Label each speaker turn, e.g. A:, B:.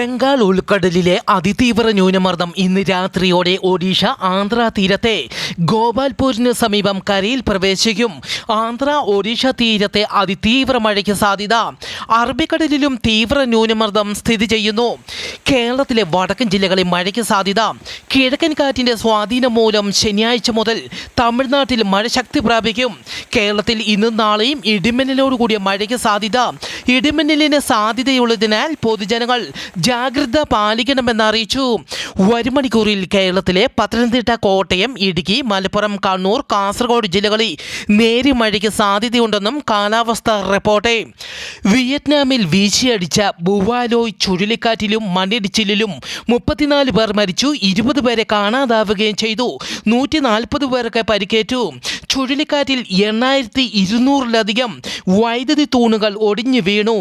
A: ബംഗാൾ ഉൾക്കടലിലെ അതിതീവ്ര ന്യൂനമർദ്ദം ഇന്ന് രാത്രിയോടെ ഒഡീഷ ആന്ധ്ര തീരത്തെ ഗോപാൽപൂരിന് സമീപം കരയിൽ പ്രവേശിക്കും. ആന്ധ്ര ഒഡീഷ തീരത്തെ അതിതീവ്ര മഴയ്ക്ക് സാധ്യത അറബിക്കടലിലും തീവ്ര ന്യൂനമർദ്ദം സ്ഥിതി ചെയ്യുന്നു. കേരളത്തിലെ വടക്കൻ ജില്ലകളിൽ മഴയ്ക്ക് സാധ്യത കിഴക്കൻ കാറ്റിന്റെ സ്വാധീനം മൂലം ശനിയാഴ്ച മുതൽ തമിഴ്നാട്ടിൽ മഴ ശക്തി പ്രാപിക്കും. കേരളത്തിൽ ഇന്നും നാളെയും ഇടിമിന്നലോടുകൂടിയ മഴയ്ക്ക് സാധ്യത ഇടിമിന്നലിന് സാധ്യതയുള്ളതിനാൽ പൊതുജനങ്ങൾ ജാഗ്രത പാലിക്കണമെന്ന് അറിയിച്ചു. വരും മണിക്കൂറിൽ കേരളത്തിലെ പത്തനംതിട്ട കോട്ടയം ഇടുക്കി മലപ്പുറം കണ്ണൂർ കാസർഗോഡ് ജില്ലകളിൽ നേരിയ മഴയ്ക്ക് സാധ്യതയുണ്ടെന്നും കാലാവസ്ഥ റിപ്പോർട്ട്. വിയറ്റ്നാമിൽ വീശിയടിച്ച ബുവാലോയ് ചുഴലിക്കാറ്റിലും മണ്ണിടിച്ചിലിലും മുപ്പത്തിനാല് പേർ മരിച്ചു. ഇരുപത് പേരെ കാണാതാവുകയും ചെയ്തു. നൂറ്റി നാൽപ്പത് പേർക്ക് പരിക്കേറ്റു. ചുഴലിക്കാറ്റിൽ എണ്ണായിരത്തി ഇരുന്നൂറിലധികം വൈദ്യുതി തൂണുകൾ ഒടിഞ്ഞു വീണു.